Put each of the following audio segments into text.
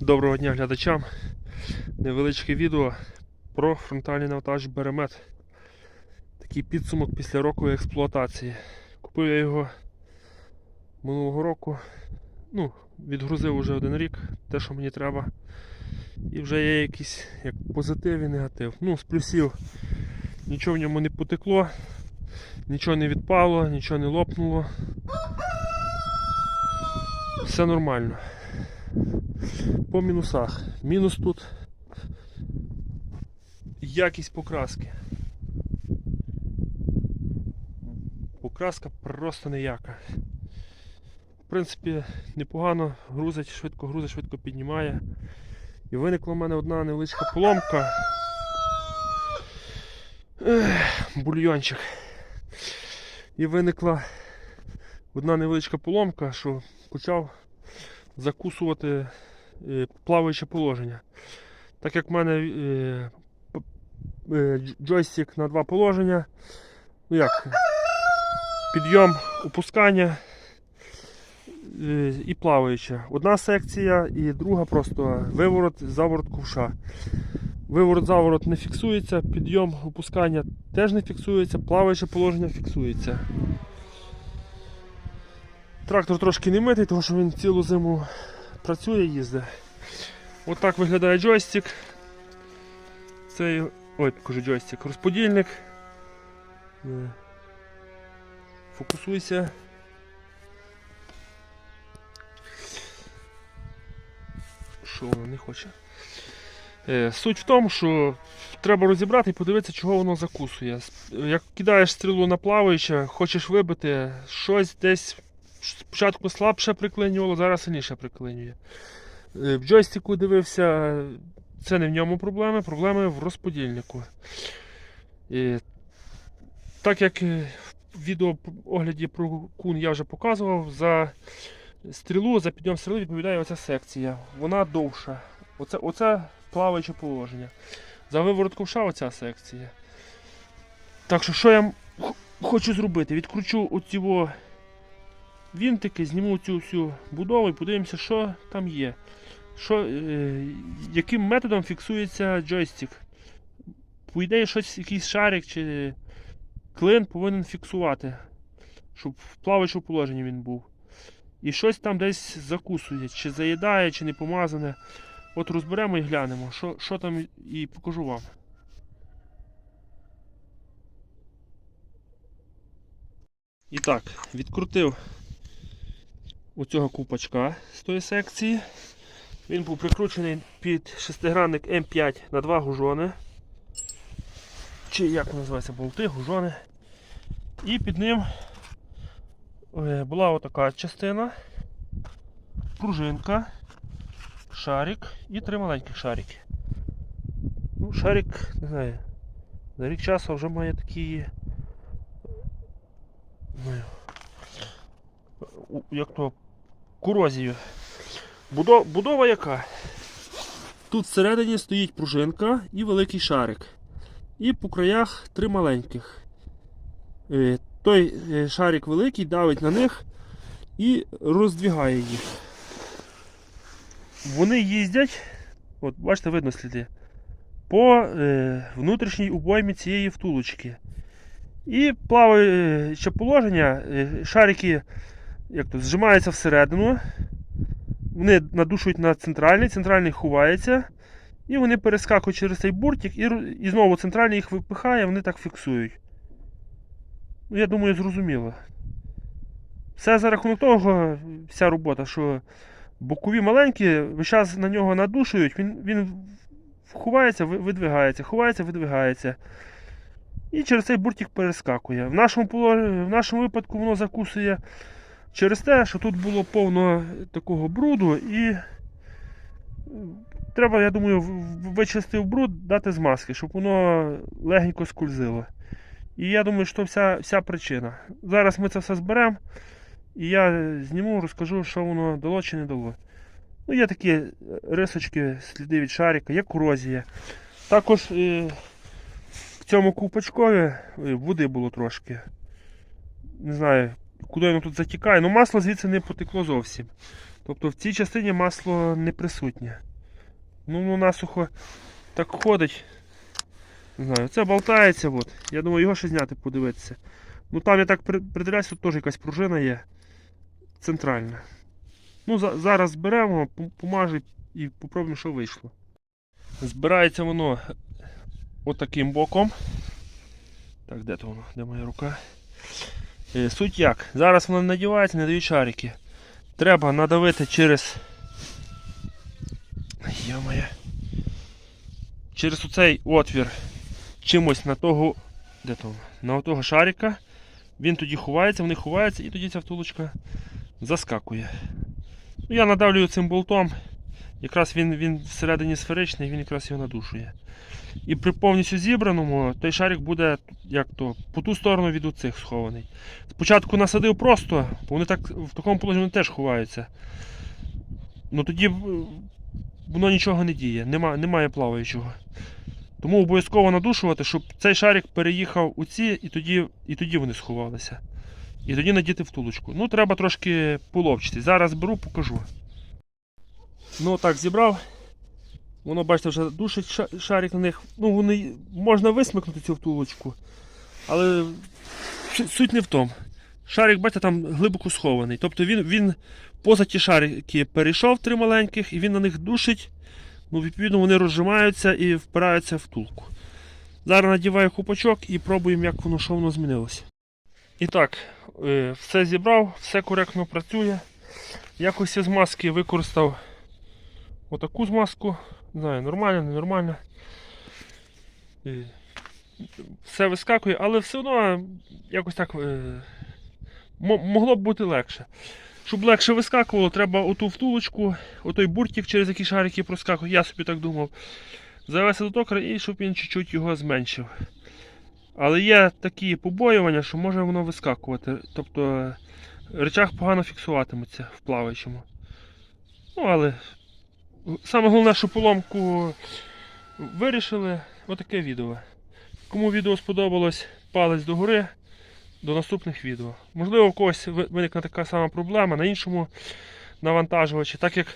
Доброго дня глядачам. Невеличке відео про фронтальний навантаж Беремет. Такий підсумок після року експлуатації. Купив я його минулого року. Ну, відгрузив уже один рік, те, що мені треба. І вже є якийсь як позитив і негатив. Ну, з плюсів нічого в ньому не потекло, нічого не відпало, нічого не лопнуло. Все нормально. По мінусах. Мінус тут якість покраски. Покраска просто ніяка. В принципі, непогано грузить, швидко грузить, швидко піднімає. І виникла в мене одна невеличка поломка. Бульйончик. І виникла одна невеличка поломка, що почав закусувати е, плаваюче положення. Так як в мене е, е, дж- джойстик на два положення, ну як, підйом, опускання і плаваюче. Одна секція і друга просто виворот, заворот ковша. Виворот, заворот не фіксується, підйом, опускання теж не фіксується, плаваюче положення фіксується. Трактор трошки не митий, тому що він цілу зиму працює, їздить. От так виглядає джойстик. Цей. Ой, покажу джойстик. Розподільник. Е, Фокусуйся. Що воно не хоче? Е, Суть в тому, що треба розібрати і подивитися, чого воно закусує. Як кидаєш стрілу на плаваюче, хочеш вибити, щось десь спочатку слабше приклинювало, зараз сильніше приклинює. Е, В джойстику дивився, це не в ньому проблеми, проблеми в розподільнику. І так як е, в відео огляді про кун я вже показував, за стрілу, за підйом стріли відповідає оця секція. Вона довша. Оце, оце плаваюче положення. За виворот ковша оця секція. Так що, що я хочу зробити? Відкручу оці во вінтики, зніму цю всю будову і подивимося, що там є. Що, е, яким методом фіксується джойстик. По ідеї, щось, якийсь шарик чи клин повинен фіксувати, щоб в плаваючому положенні він був. І щось там десь закусує, чи заїдає, чи не помазане. От розберемо і глянемо, що, що там і покажу вам. І так, відкрутив оцього купачка з тої секції. Він був прикручений під шестигранник М5 на два гужони. Чи як називається, болти, гужони. І під ним е, була отака частина, пружинка, шарик і три маленьких шарики. Ну, шарик, не знаю, за рік часу вже має такі. не знаю, у- як то корозію. Будо- Будова яка? Тут всередині стоїть пружинка і великий шарик. І по краях три маленьких. Е, Той е, шарик великий давить на них і роздвігає їх. Вони їздять, от бачите, видно сліди, по е, внутрішній обоймі цієї втулочки. І плаваюче положення, е, шарики як то, зжимаються всередину, вони надушують на центральний, центральний ховається, і вони перескакують через цей буртик, і, і знову центральний їх випихає, вони так фіксують. Ну, я думаю, зрозуміло. Все за рахунок того, вся робота, що бокові маленькі, весь час на нього надушують, він, він ховається, видвигається, ховається, видвигається. І через цей буртик перескакує. В нашому, в нашому випадку воно закусує через те, що тут було повно такого бруду і треба, я думаю, вичистив бруд, дати змазки, щоб воно легенько скользило. І я думаю, що вся, вся причина. Зараз ми це все зберемо. І я зніму, розкажу, що воно дало чи не дало. Ну, є такі рисочки, сліди від шарика, є корозія. Також е, в цьому купачкові е, води було трошки. Не знаю, куди воно тут затікає. Ну масло звідси не потекло зовсім. Тобто в цій частині масло не присутнє. Ну, воно насухо так ходить. Не знаю, це болтається. От. Я думаю, його ще зняти, подивитися. Ну там я так при- придивляюся, тут теж якась пружина є. Центральна. Ну, за, зараз беремо, пом- помажемо і попробуємо, що вийшло. Збирається воно отаким боком. Так, де то воно? Де моя рука? Е, Суть як? Зараз воно надівається, не дають шарики. Треба надавити через. Йо-моє. Через оцей отвір чимось на того. Де то? На того шарика. Він тоді ховається, вони ховаються і тоді ця втулочка заскакує. Ну, я надавлюю цим болтом. Якраз він, він всередині сферичний, він якраз його надушує. І при повністю зібраному той шарик буде як то, по ту сторону від оцих схований. Спочатку насадив просто, бо вони так в такому положенні теж ховаються. Ну тоді воно нічого не діє, нема, немає плаваючого. Тому обов'язково надушувати, щоб цей шарик переїхав у ці, і тоді, і тоді вони сховалися. І тоді надіти втулочку. Ну, треба трошки половчити. Зараз беру, покажу. Ну, так, зібрав. Воно, бачите, вже душить шарик на них. Ну, вони можна висмикнути цю втулочку. Але суть не в тому. Шарик, бачите, там глибоко схований. Тобто він, він поза ті шарики перейшов три маленьких, і він на них душить. Ну, відповідно, вони розжимаються і впираються в втулку. Зараз надіваю хупачок і пробуємо, як воно, що воно змінилося. І так, е, все зібрав, все коректно працює. Якось я з маски використав отаку змазку. Не знаю, нормально, ненормально. Е, Все вискакує, але все одно якось так е, могло б бути легше. Щоб легше вискакувало, треба оту втулочку, отой буртик, через який шарики проскакують, я собі так думав, завести до токара і щоб він чуть-чуть його зменшив. Але є такі побоювання, що може воно вискакувати. Тобто речах погано фіксуватиметься в плаваючому. Ну, але саме головне, що поломку вирішили, отаке відео. Кому відео сподобалось, палець догори. До наступних відео. Можливо, у когось виникне така сама проблема на іншому навантажувачі, так як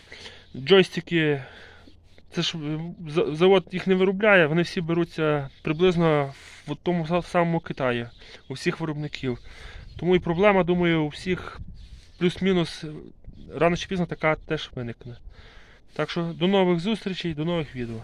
джойстики, це ж завод їх не виробляє, вони всі беруться приблизно в тому самому Китаї, у всіх виробників. Тому і проблема, думаю, у всіх плюс-мінус рано чи пізно така теж виникне. Так що до нових зустрічей, до нових відео.